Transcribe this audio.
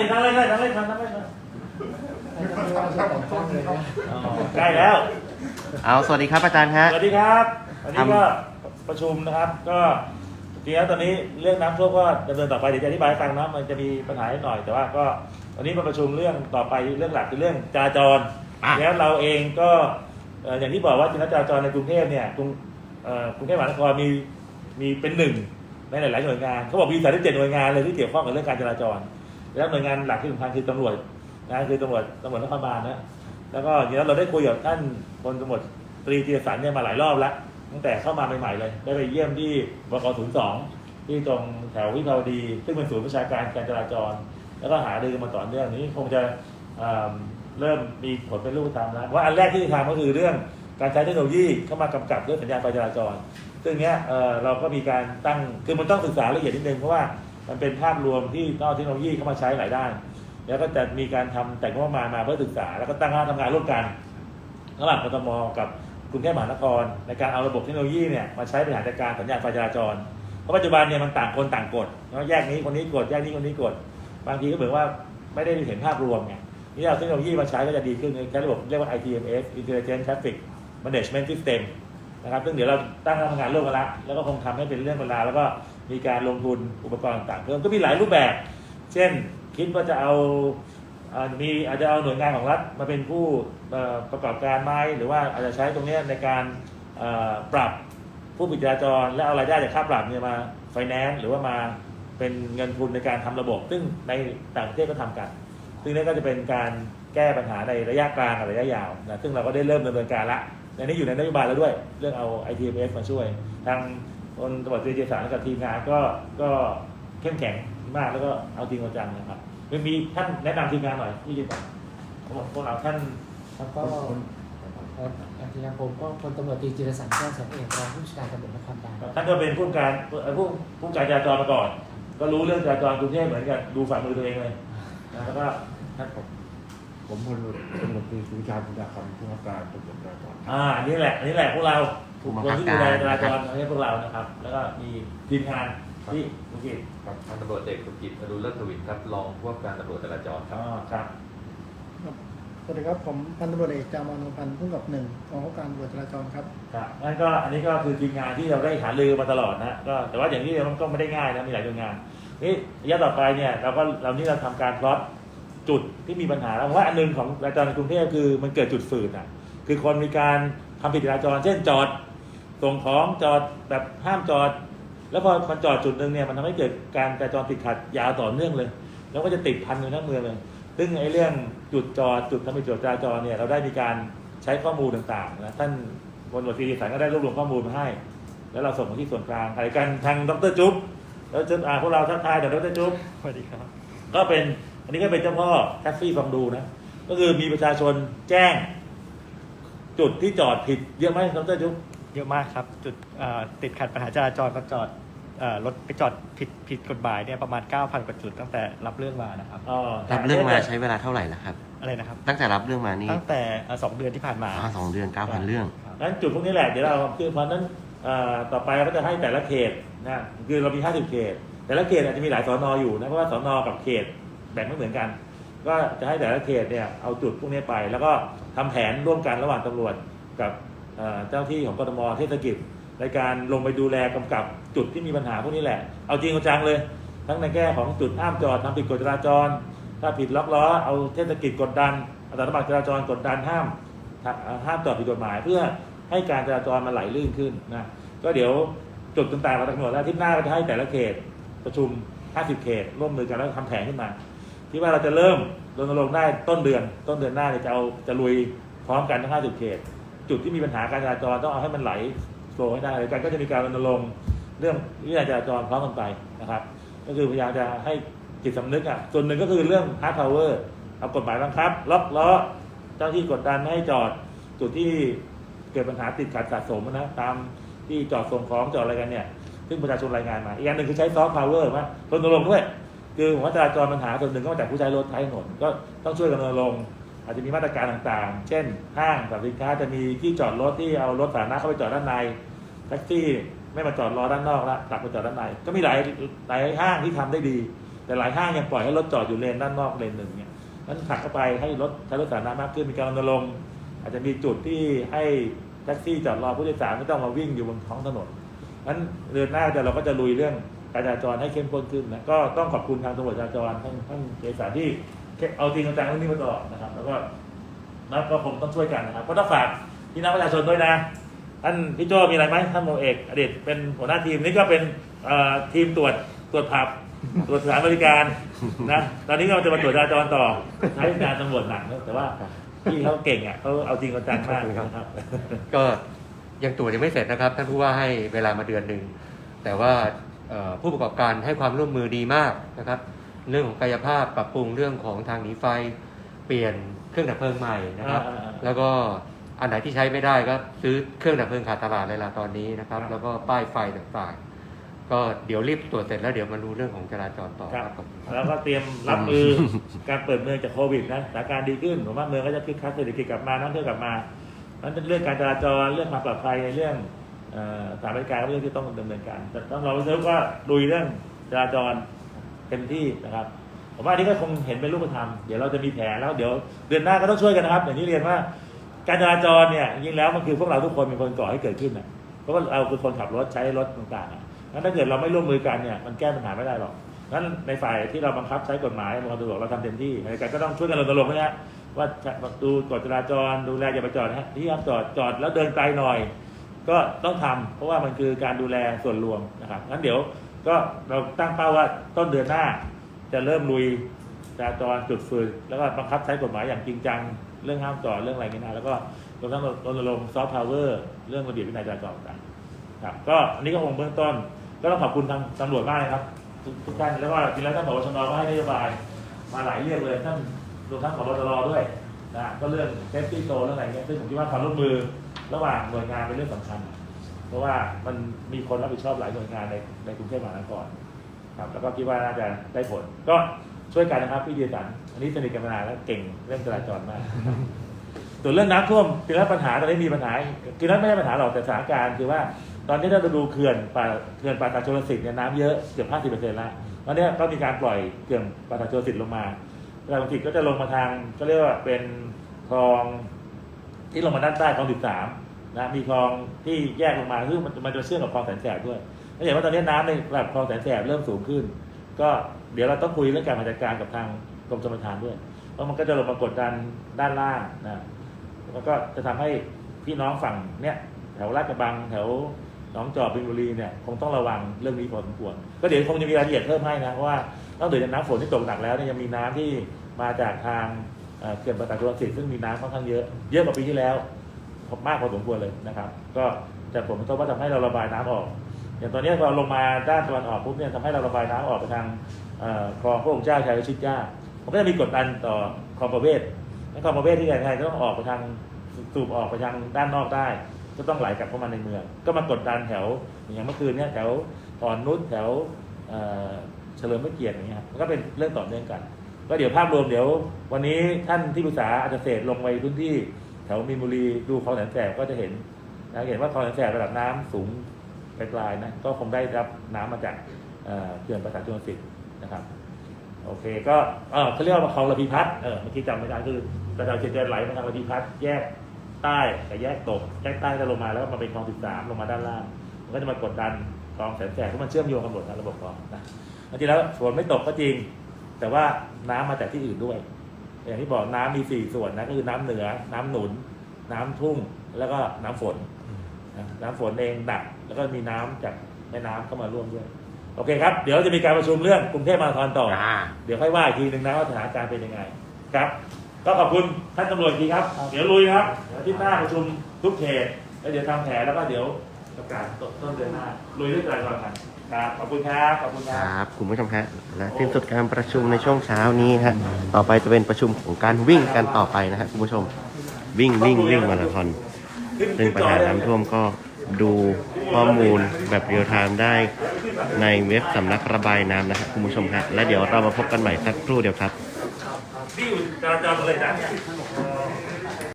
ดินั่งเลยนั่งเลยนั่งเลยนั่งเลยอ๋อใกล้แล้ว เอาสวัสดีครับอาจารย์ฮะ สวัสดีครับวันนี้ทำก็ประชุมนะครับ ก็จริงๆแล้วตอนนี้เรื่องน้ำท่วมก็ดำเนินต่อไปเดี๋ยวจะอธิบายให้ฟังนะมันจะมีปัญหานิดหน่อยแต่ว่าก็วันนี้มาประชุมเรื่องต่อไปเรื่องหลักคือเรื่องจราจรอะแล้วเราเองก็เอ่ออย่างที่บอกว่าจริงๆแล้วจราจรในกรุงเทพเนี่ยกรุงเอ่อกรุงเทพมหานครมีมีเป็นหนึ่งในหลาย ๆ หน่วยงานเขาบอกมีสามสิบเจ็ดหน่วยงานเลยที่เกี่ยวข้องกับเรื่องการจราจร แล้วหน่วยงานหลักที่สำคัญคือตำรวจนะคือตำรวจตำรวจนครบาลนะแล้วก็จริงๆแล้เราได้คุยกับท่านพลตำรวจตรีธีรสันเนี่ยมาหลายรอบแล้วตั้งแต่เข้ามาใหม่ๆเลย ได้ไปเยี่ยมที่บกศูนย์สองที่ตรงแถววิภาวดี ซึ่งเป็นศูนย์ประชาการการจราจร แล้วก็หารือมาต่อเนื่องนี้คงจะเริ่มมีผลเป็นรูปธรรมแล้วว่าอันแรกที่จะทำก็คือเรื่องการใช้เทคโนโลยีเข้ามากำกับเรื่องสัญญาณไฟจราจร ซึ่งเนี้ยเเราก็มีการตั้งคือมันต้องศึกษาละเอียดนิดนึงเพราะว่า มันเป็นภาพรวมที่ต้องเอาเทคโนโลยีเข้ามาใช้หลายด้าน แล้วก็จะมีการทำแต่งงบมามาเพื่อศึกษา แล้วก็ตั้งคณะทำงานร่วมกันระหว่างกทมกับกรุงเทพมหานคร ในการเอาระบบเทคโนโลยีเนี่ยมาใช้บริหารจัดการสัญญาณไฟจราจร เพราะปัจจุบันเนี่ยมันต่างคนต่างกดแล้วแยกนี้คนนี้กดแยกนี้คนนี้กด บางทีก็เหมือนว่าไม่ได้เห็นภาพรวมไงนี่เอาเทคโนโลยีมาใช้ก็จะดีขึ้นใช้ระบบเรียกว่า ITMS Intelligent Traffic Management System นะครับซึ่งเดี๋ยวเราตั้งคณะทำงานร่วมกันละแล้วก็คงทำให้เป็นเรื่องเวลาแล้วก็ มีการลงทุนอุปกรณ์ต่างๆเพิ่มก็มีหลายรูปแบบ เช่นคิดว่าจะเอาอ่อมีอาจจะเอาหน่วยงานของรัฐมาเป็นผู้ประกอบการไหมหรือว่าอาจจะใช้ตรงนี้ในการปรับผู้ผิดจราจร และเอารายได้จากค่าปรับเนี่ยมาไฟแนนซ์หรือว่ามาเป็นเงินทุนในการทำระบบ ซึ่งในต่างประเทศก็ทำกัน ซึ่งนี่ก็จะเป็นการแก้ปัญหาในระยะกลางกับระยะยาวนะซึ่งเราก็ได้เริ่มดำเนินการละในนี้อยู่ในนโยบายแล้วด้วย เรื่องเอา ITMS มาช่วย ทาง คนตำรวจตรีเจษานกับทีมงานก็ก็เข้มแข็งมากแล้วก็เอาจริงเอาจังนะครับไม่มีท่านแนะนำทีมงานหน่อยที่จะบอกพวกเราท่านแล้วก็เอ่ออาจารย์ผมก็พลตำรวจตรีจิรสันแก้วแสงเอกรองผู้จัดการตำรวจนครบาลท่านก็เป็นผู้การเอ่อผู้ผู้การจราจรมาก่อน ก็รู้เรื่องจราจรกรุงเทพเหมือนกันดูฝ่ามือตัวเองเลยนะแล้วก็ท่านผมผมพลตำรวจตรีสุวิชาบุญญาคำผู้ว่าการตำรวจจราจรอ่าอันนี้แหละอันนี้แหละพวกเรา ผู้บังคนคับที่กาดูแลรจราจนะครรับไม่ใช่พวกเรานะครับ แล้วก็มีทีมงานที่ธุรกิจครับพันตำรวจเอกสุกิจอรุณเลิศทวินครับรองผู้ว่าการตำรวจจราจรคอ๋รับอครับสวัสดีครับ ผมพันตำรวจเอกจามานนท์พันธ์ผู้กำกับหนึ่งกองข้าการตำรวจจราจรครับ ครับงั้นก็อันนี้ก็คือทีมงานที่เราได้หารือมาตลอดนะก็แต่ว่าอย่างนี้มันก็ไม่ได้ง่ายนะมีหลายหน่วยงานนี่ระยะต่อไปเนี่ยเราก็เรานี่เราทำการพลอตจุดที่มีปัญหาแล้วเพราะว่าอันหนึงของจราจรในกรุงเทพคือมันเกิดจุดฝืดอะคือคนมีการทำผิดจราจรเช่นจอด ส่งของจอดแบบห้ามจอด แล้วพอมันจอดจุดหนึ่งเนี่ยมันทำให้เกิดการจราจรติดขัดยาวต่อเนื่องเลย แล้วก็จะติดพันอยู่ทั้งเมืองเลย ซึ่งไอ้เรื่องจุดจอดจุดทำผิดจราจรเนี่ยเราได้มีการใช้ข้อมูลต่างๆนะท่านบนบททีสารก็ได้รวบรวมข้อมูลมาให้ แล้วเราส่งมาที่ส่วนกลางขณะเดียวกันทางดรจุ๊บแล้วจนอ่าพวกเราทักทายแต่ดรจุ๊บสวัสดีครับ ก็เป็นอันนี้ก็เป็นเจ้าพ่อแท็กซี่ฟังดูนะก็คือมีประชาชนแจ้ง จุดที่จอดผิดเยอะไหมดรจุ๊บ เยอะมากครับ จุดเอ่อติดขัดปัญหาจราจรก็จอดเอ่อรถไปจอดผิดผิดกฎหมายเนี่ยประมาณ 9,000 กว่าจุดตั้งแต่รับเรื่องมานะครับอ๋อรับเรื่องมาใช้เวลาเท่าไหร่ละครับ อะไรนะครับ ตั้งแต่รับเรื่องมานี่ ตั้งแต่เอ่อสองเดือนที่ผ่านมาอ๋อสองเดือนเก้าพันเรื่องครับนั้นจุดพวกนี้แหละเดี๋ยวเราคือเพราะฉะนั้นเอ่อต่อไปเราก็จะให้แต่ละเขตนะคือเรามี 50 เขต แต่ละเขตอาจจะมีหลายสอนออยู่นะเพราะว่าสอนอกับเขตแบ่งไม่เหมือนกัน ก็จะให้แต่ละเขตเนี่ยเอาจุดพวกนี้ไป แล้วก็ทำแผนร่วมกันระหว่างตำรวจกับ เจ้าที่ของกรทมเทศกิจในการลงไปดูแลกำกับจุดที่มีปัญหาพวกนี้แหละ เอาจริงเอาจังเลย ทั้งในแง่ของจุดห้ามจอดทำผิดกฎจราจร ถ้าผิดล็อกล้อเอาเทศกิจกดดันอาสาสมัครจราจรกดดันห้ามห้ามจอดผิดกฎหมาย เพื่อให้การจราจรมันไหลลื่นขึ้นนะก็เดี๋ยวจุดต่างๆเรากำหนดแล้วที่หน้าก็จะให้แต่ละเขตประชุม 50 เขต ร่วมมือกันแล้วทำแผนขึ้นมาคิดว่าเราจะเริ่มรณรงค์ได้ต้นเดือน ต้นเดือนหน้าเนี่ยจะเอาจะลุยพร้อมกันทั้ง 50 เขต จุดที่มีปัญหาการจราจรต้องเอาให้มันไหลโฟล์ให้ได้เลยกันก็จะมีการรณรงค์เรื่องวินัยจราจรพร้อมกันไปนะครับ ก็คือพยายามจะให้จิตสำนึกอะส่วนหนึ่งก็คือเรื่อง hard power เอากฎหมายบังคับ ล็อกล้อเจ้าที่กดดันไม่ให้จอดจุดที่เกิดปัญหาติดขัดสะสมนะตามที่จอดส่งของจอดอะไรกันเนี่ย ซึ่งประชาชนรายงานมา อีกอย่างหนึ่งคือใช้ซอฟต์พาวเวอร์มารณรงค์ด้วย คือผมว่าจราจรปัญหาส่วนหนึ่งก็มาจากผู้ใช้รถใช้ถนนก็ต้องช่วยกันรณรงค์ อาจจะมีมาตรการต่างๆ เช่น ห้างสรรพสินค้าจะมีที่จอดรถที่เอารถสาธารณะเข้าไปจอดด้านในแท็กซี่ไม่มาจอดรอด้านนอกละกลับมาจอดด้านใน ก็มีหลายหลายห้างที่ทำได้ดี แต่หลายห้างยังปล่อยให้รถจอดอยู่เลนด้านนอกเลนหนึ่งเนี่ยนั้นผลักเข้าไปให้รถใช้รถสาธารณะมากขึ้นมีการรณรงค์อาจจะมีจุดที่ให้แท็กซี่จอดรอผู้โดยสารไม่ต้องมาวิ่งอยู่บนท้องถนนนั้นเดือนหน้าจะเราก็จะลุยเรื่องการจราจรให้เข้มข้นขึ้นนะก็ต้องขอบคุณทางตำรวจจราจรทั้งทั้งเอกสารที่ เอาจริงเอาจังเรื่องนี้มาตลอดนะครับ แล้วก็นะก็คงต้องช่วยกันนะครับ ก็ต้องฝากพี่น้องประชาชนด้วยนะท่านพี่โจมีอะไรไหมท่านโมเอกอดีตเป็นหัวหน้าทีมนี่ก็เป็นทีมตรวจตรวจผับตรวจสถานบริการนะตอนนี้ก็จะมาตรวจจราจรต่อใช้งานตำรวจหนักนะแต่ว่าพี่เขาเก่งอะเขาเอาจริงเอาจังมากนะครับ ก็ยังตรวจยังไม่เสร็จนะครับ ท่านผู้ว่าให้เวลามาเดือนหนึ่งแต่ว่าผู้ประกอบการให้ความร่วมมือดีมากนะครับ เรื่องของกายภาพปรับปรุงเรื่องของทางหนีไฟ เปลี่ยนเครื่องดับเพลิงใหม่นะครับ อ่าๆแล้วก็อันไหนที่ใช้ไม่ได้ก็ซื้อเครื่องดับเพลิงขาดตลาดเลยล่ะตอนนี้นะครับครับ แล้วก็ป้ายไฟต่างๆ ก็เดี๋ยวรีบตรวจเสร็จแล้วเดี๋ยวมาดูเรื่องของจราจรต่อครับครับผม แล้วก็เตรียมรับมือการเปิดเมืองจากโควิดนะสถานการณ์ดีขึ้นผมว่าเมืองก็จะคึกคักเศรษฐกิจกลับมานักท่องเที่ยวกลับมานั้นเรื่องการจราจรเรื่องความปลอดภัยในเรื่องเอ่อสถานบริการก็เป็นเรื่องที่ต้องดำเนินการแต่ต้องเราเชื่อว่าลุยเรื่องจราจร เต็มที่นะครับผมว่าอันนี้ก็คงเห็นเป็นรูปธรรมเดี๋ยวเราจะมีแผนแล้วเดี๋ยวเดือนหน้าก็ต้องช่วยกันนะครับอย่างที่เรียนว่าการจราจรเนี่ยจริงแล้วมันคือพวกเราทุกคนเป็นคนก่อให้เกิดขึ้นนะเพราะว่าเราคือคนขับรถใช้รถต่างๆอะงั้นถ้าเกิดเราไม่ร่วมมือกันเนี่ยมันแก้ปัญหาไม่ได้หรอกงั้นในฝ่ายที่เราบังคับใช้กฎหมายเราตำรวจเราทำเต็มที่ในการก็ต้องช่วยกันรณรงค์นะฮะว่าดูกฎจราจรดูแลอย่าไปจอดนะที่ห้ามจอดจอดแล้วเดินไกลหน่อย ก็ต้องทำเพราะว่ามันคือการดูแลส่วนรวมนะครับงั้นเดี๋ยว ก็เราตั้งเป้าว่าต้นเดือนหน้า จะเริ่มลุยจราจรจุดฟืนแล้วก็บังคับใช้กฎหมายอย่างจริงจัง เรื่องห้ามจอดเรื่องอะไรเงี้ยนะแล้วก็รวมทั้งรณรงค์ซอฟต์พาวเวอร์เรื่องระเบียบวินัยจราจรต่างครับก็อันนี้ก็คงเบื้องต้น ก็ต้องขอบคุณทางตำรวจมากเลยครับ ทุกทุกท่านแล้วก็จริงแล้วท่านผบชนก็ให้นโยบาย มาหลายเรื่องเลยท่านรวมทั้งผบตรด้วยนะก็เรื่องเซฟตี้โตเรื่องอะไรเงี้ยซึ่งผมคิดว่าความร่วมมือระหว่างหน่วยงานเป็นเรื่องสำคัญ เพราะว่ามันมีคนรับผิดชอบหลายหน่วยงานในในกรุงเทพมหานครครับแล้วก็คิดว่าน่าจะได้ผล ก็ช่วยกันนะครับพี่เดียสันอันนี้สนิทกันมานานแล้วเก่งเรื่องจราจรมากส่วนเรื่องน้ำท่วมคือแล้วปัญหาตอนนี้มีปัญหาคือนั้นไม่ใช่ปัญหาหรอกแต่สถานการณ์คือว่าตอนนี้ถ้าเราดูเขื่อนป่าเขื่อนป่าตาชลสิทธิ์เนี่ยน้ำเยอะเกือบห้าสิบเปอร์เซ็นต์แล้วตอนนี้ก็มีการปล่อยเขื่อนป่าตาชลสิทธิ์ลงมาป่าตาชลสิทธิ์ก็จะลงมาทางก็เรียกว่าเป็นคลองที่ลงมาด้านใต้คลอง13 นะมีคลองที่แยกลงมาซึ่งมันมันจะเชื่อมกับคลองแสนแสบด้วยแล้วเห็นว่าตอนนี้น้ำในระดับคลองแสนแสบเริ่มสูงขึ้น ก็เดี๋ยวเราต้องคุยเรื่องการจัดการกับทางกรมชลประทานด้วย เพราะมันก็จะลงมากดดันด้านล่างนะแล้วก็จะทำให้พี่น้องฝั่งเนี้ยแถวลาดกระบังแถวหนองจอกบินบุรีเนี่ยคงต้องระวังเรื่องนี้พอสมควร ก็เดี๋ยวคงจะมีรายละเอียดเพิ่มให้นะเพราะว่านอกเหนือจากน้ำฝนที่ตกหนักแล้วเนี่ยยังมีน้ำที่มาจากทางเขื่อนประตาจุลสิทธิ์ซึ่งมีน้ำค่อนข้างเยอะเยอะกว่าปีที่แล้ว มากพอสมควรเลยนะครับ ก็จะผลกระทบว่าทำให้เราระบายน้ำออก อย่างตอนนี้พอลงมาด้านตะวันออกปุ๊บเนี่ยทำให้เราระบายน้ำออกไปทางคลองพระองค์เจ้าชัยชิตย่ามันก็จะมีกดดันต่อคลองประเวศและคลองประเวศที่ใหญ่ๆก็ต้องออกไปทางสูบออกไปทางด้านนอกได้ ก็ต้องไหลกลับเข้ามาในเมือง ก็มากดดันแถวอย่างเมื่อคืนเนี่ยแถวอ่อนนุชแถวเฉลิมพระเกียรติอย่างเงี้ยครับมันก็เป็นเรื่องต่อเนื่องกัน ก็เดี๋ยวภาพรวมเดี๋ยว วันนี้ท่านที่ปรึกษาอาจจะเศษลงไปพื้นที่ ถวมีนบุรีดูคลองแสนแสบก็จะเห็นนะเห็นว่าคลองแสนแสบระดับน้ำสูงปลายๆนะก็คงได้รับน้ำมาจากเขื่อนประสาทจุลสิทธิ์นะครับโอเคก็เขาเรียกว่าคลองระพีพัฒน์เออเมื่อกี้จำไม่ได้คือประชาชนจะไหลมาทางระพีพัฒน์แยกใต้กับแยกตกแยกใต้จะลงมาแล้วก็มาเป็นคลองสิบสามลงมาด้านล่างมันก็จะมากดดันคลองแสนแสบเพราะมันเชื่อมโยงกันหมดนะระบบคลองนะจริงแล้วฝนไม่ตกก็จริง แต่ว่าน้ำมาจากที่อื่นด้วย อย่างที่บอกน้ำมีสี่ส่วนนะก็คือน้ำเหนือ น้ำหนุน น้ำทุ่งแล้วก็น้ำฝนนะน้ำฝนเองหนัก แล้วก็มีน้ำจากแม่น้ำเข้ามาร่วมด้วยโอเคครับ เดี๋ยวจะมีการประชุมเรื่องกรุงเทพมหานครต่ออ่าเดี๋ยวค่อยว่าอีกทีหนึ่งนะว่าสถานการณ์เป็นยังไงครับ ก็ขอบคุณท่านตำรวจอีกทีครับ เดี๋ยวลุยครับเดี๋ยวอาที่หน้าประชุมทุกเขตแล้วเดี๋ยวทำแผนแล้วก็เดี๋ยวประกาศต้นเดือนหน้าลุยเรื่องจราจรกัน ครับขอบคุณครับขอบคุณคครับรับคุณผู้ชมฮะและสิ้นสุดการประชุมในช่วงเช้านี้ฮะต่อไปจะเป็นประชุมของการวิ่งกันต่อไปนะฮะคุณผู้ชมวิ่งวิ่งวิ่งมาราธอนซึ่งปัญหาน้ำท่วมก็ดูข้อมูลแบบเรียลไทม์ได้ในเว็บสำนักระบายน้ำนะครับคุณผู้ชมฮะและเดี๋ยวเรามาพบกันใหม่สักครู่เดียวครับนี่อยู่จราจรหมดเลยนะ